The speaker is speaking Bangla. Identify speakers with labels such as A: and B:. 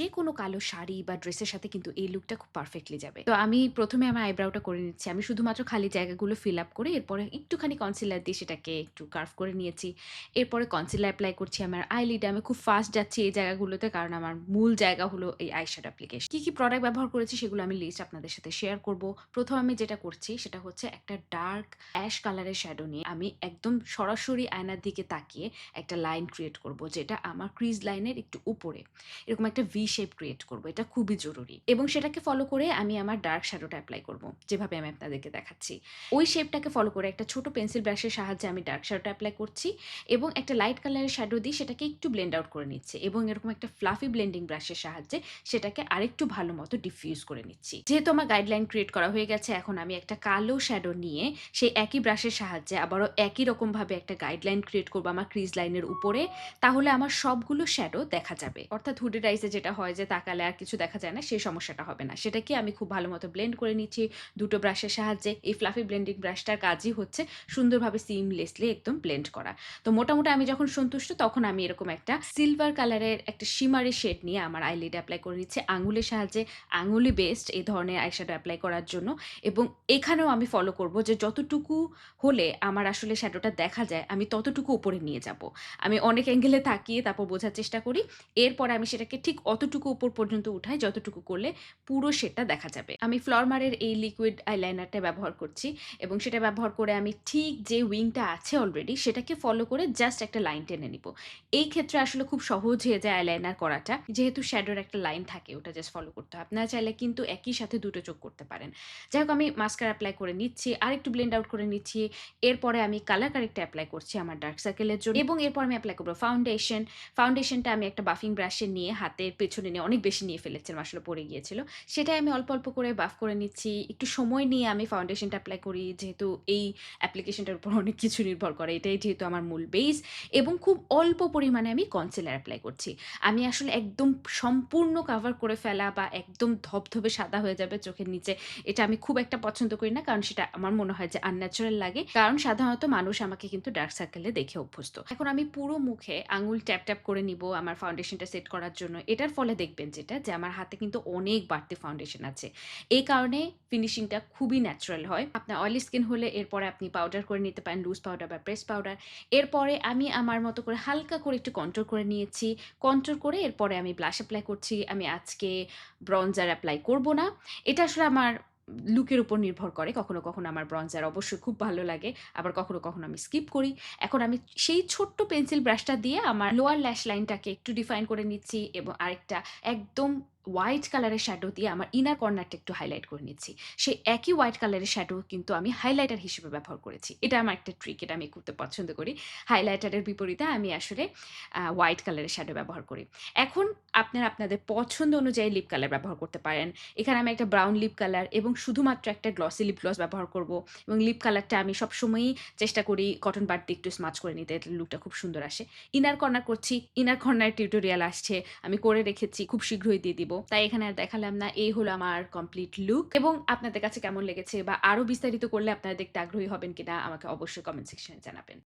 A: যে কোনো কালো শাড়ি বা ড্রেসের সাথে কিন্তু এই লুকটা খুব পারফেক্টলি যাবে। তো আমি প্রথমে আমার আইব্রাউটা করে নিচ্ছি। আমি শুধুমাত্র খালি জায়গাগুলো ফিল আপ করে এরপরে একটুখানি কনসিলার দিয়ে সেটাকে একটু কার্ভ করে নিয়েছি। এরপরে কনসিলার অ্যাপ্লাই করছি আমার আইলিডে। আমি খুব ফাস্ট যাচ্ছি এই জায়গাগুলোতে কারণ আমার মূল জায়গা হলো এই আইশ্যাডো অ্যাপ্লিকেশন। কি, কি প্রোডাক্ট ব্যবহার করেছি সেগুলো আমি লিস্ট আপনাদের সাথে শেয়ার করব। ১ম আমি যেটা করছি সেটা হচ্ছে একটা ডার্ক অ্যাশ কালারের শ্যাডো নিয়ে আমি একদম সরাসরি আয়নার দিকে তাকিয়ে একটা লাইন ক্রিয়েট করব যেটা আমার ক্রিজ লাইনের একটু উপরে। এরকম একটা ভি শেপ ক্রিয়েট করব। এটা খুবই জরুরি। এবং সেটাকে ফলো করে আমি আমার ডার্ক শ্যাডোটা অ্যাপ্লাই করব। যেভাবে আমি আপনাদেরকে দেখাচ্ছি। ওই শেপটাকে ফলো করে একটা ছোট পেন্সিল ব্রাশের সাহায্যে আমি ডার্ক শ্যাডোটা অ্যাপ্লাই করছি এবং একটা লাইট কালারের শ্যাডো দিয়ে সেটাকে একটু ব্লেন্ড আউট করে নিচ্ছি এবং এরকম একটা ফ্লাফি ব্লেন্ডিং ব্রাশের সাহায্যে সেটাকে আরেকটু ভালো মতো ডিফিউজ করে নিচ্ছি। যেহেতু আমার গাইডলাইন ক্রিয়েট করা হয়ে গেছে, এখন আমি একটা কালো শ্যাডো নিয়ে সেই একই ব্রাশের সাহায্যে আবারও একই রকমভাবে একটা গাইডলাইন ক্রিয়েট করব আমার ক্রিজ লাইনের উপরে। তাহলে আমার সবগুলো শ্যাডো দেখা যাবে। অর্থাৎ হুডেড আইসে যেটা হয় যে তাকালে আর কিছু দেখা যায় না, সেই সমস্যাটা হবে না। সেটাকে আমি খুব ভালো মতো ব্লেন্ড করে নিচ্ছি দুটো ব্রাশের সাহায্যে। এই ফ্লাফি ব্লেন্ডিং ব্রাশটার কাজই হচ্ছে সুন্দরভাবে সিমলেসলি একদম ব্লেন্ড করা। তো মোটামুটি আমি যখন সন্তুষ্ট তখন আমি এরকম একটা সিলভার কালারের একটা শিমারি শেড নিয়ে আমার আইলিডে অ্যাপ্লাই করে নিচ্ছি আঙুলের সাহায্যে। আঙুলি বেস্ট এই ধরনের আইশ্যাডো অ্যাপ্লাই করার জন্য এবং এখানেও আমি ফলো করব যে যতটুকু হলে আমার আসলে শ্যাডোটা দেখা যায়, আমি ততটুকু উপরে নিয়ে যাব। আমি অনেক অ্যাঙ্গেলে তাকিয়ে তারপর বোঝার চেষ্টা করি। এরপরে আমি সেটাকে ঠিক অতটুকু উপর পর্যন্ত উঠাই যতটুকু করলে পুরো শেডটা দেখা যাবে। আমি ফ্লরমারের এই লিকুইড আইলাইনারটা ব্যবহার করছি এবং সেটা ব্যবহার করে আমি ঠিক যে উইংটা আছে অলরেডি সেটাকে ফলো করে জাস্ট একটা লাইন টেনে নিব। এই ক্ষেত্রে আসলে খুব সহজ হয়ে যায় আইলাইনার করাটা। যেহেতু শ্যাডোর একটা লাইন থাকে, ওটা জাস্ট ফলো করতে হয়। আপনারা চাইলে কিন্তু একই সাথে দুটো চোখ করতে পারেন। যাই হোক, আমি মাস্কার অ্যাপ্লাই করে নিচ্ছি। আরেকটু ব্লেন্ড আউট করে নিচ্ছি। এরপরে আমি কালার কারেক্টর অ্যাপ্লাই করছি আমার ডার্ক সার্কেলের জন্য এবং এরপর আমি অ্যাপ্লাই করব ফাউন্ডেশন। ফাউন্ডেশনটা আমি একটা বাফিং ব্রাশে নিয়ে হাতের পেছনে নিয়ে অনেক বেশি নিয়ে ফেলেছিলাম আসলে পড়ে গিয়েছিল। সেটাই আমি অল্প, অল্প করে বাফ করে নিচ্ছি। একটু সময় নিয়ে আমি ফাউন্ডেশনটা এপ্লাই করি যেহেতু এই অ্যাপ্লিকেশনটার উপর অনেক কিছু নির্ভর করে। এটাই যেহেতু আমার মূল বেস এবং খুব অল্প পরিমাণে আমি কনসিলার এপ্লাই করছি। আমি আসলে একদম সম্পূর্ণ কাভার করে ফেলা বা একদম ধবধবে সাদা হয়ে যাবে চোখের নিচে এটা আমি খুব একটা পছন্দ করি না। কারণ সেটা আমার মনে হয় যে আনন্যাচারাল লাগে। কারণ সাধারণত মানুষ আমাকে কিন্তু ডার্ক সার্কেলে দেখে অভ্যস্ত। এখন আমি পুরো মুখে আঙুল ট্যাপ, ট্যাপ করে নিব আমার ফাউন্ডেশনটা সেট করার জন্য। এটার ফলে দেখবেন যেটা, যে আমার হাতে কিন্তু অনেক বাড়তি ফাউন্ডেশন আছে। এই কারণে ফিনিশিংটা খুবই ন্যাচারাল হয়। আপনার অয়েলি স্কিন হলে এরপরে আপনি পাউডার করে নিতে পারেন লুজ পাউডার বা প্রেস পাউডার। এরপরে আমি আমার মতো করে হালকা করে একটু কন্ট্রোল করে নিয়েছি। কন্ট্রোল করে এরপরে আমি ব্লাশ অ্যাপ্লাই করছি। আমি আজকে ব্রঞ্জার অ্যাপ্লাই করব না। এটা আসলে আমার লুকের উপর নির্ভর করে। কখনো, কখনো আমার ব্রঞ্জার অবশ্যই খুব ভালো লাগে। আবার কখনো, কখনো আমি স্কিপ করি। এখন আমি সেই ছোট্ট পেন্সিল ব্রাশটা দিয়ে আমার লোয়ার ল্যাশ লাইনটাকে একটু ডিফাইন করে নিচ্ছি এবং আরেকটা একদম হোয়াইট কালারের শ্যাডো দিয়ে আমার ইনার কর্নারটা একটু হাইলাইট করে নিচ্ছি। সেই একই হোয়াইট কালারের শ্যাডো কিন্তু আমি হাইলাইটার হিসেবে ব্যবহার করেছি। এটা আমার একটা ট্রিক এটা আমি করতে পছন্দ করি। হাইলাইটারের বিপরীতে আমি আসলে হোয়াইট কালারের শ্যাডো ব্যবহার করি। এখন আপনারা আপনাদের পছন্দ অনুযায়ী লিপ কালার ব্যবহার করতে পারেন। এখানে আমি একটা ব্রাউন লিপ কালার এবং শুধুমাত্র একটা গ্লসি লিপ গ্লস ব্যবহার করব এবং লিপ কালারটা আমি সবসময়ই চেষ্টা করি কটন বাড দিয়ে একটু স্মাচ করে নিতে লুকটা খুব সুন্দর আসে। ইনার কর্নার করছি। ইনার কর্নার টিউটোরিয়াল আসছে। আমি করে রেখেছি। খুব শীঘ্রই দিয়ে দিব। তাই এখানে আর দেখালাম না। এই হলো আমার কমপ্লিট লুক এবং আপনাদের কাছে কেমন লেগেছে বা আরও বিস্তারিত করলে আপনারা দেখতে আগ্রহী হবেন কিনা আমাকে অবশ্যই কমেন্ট সেকশনে জানাবেন।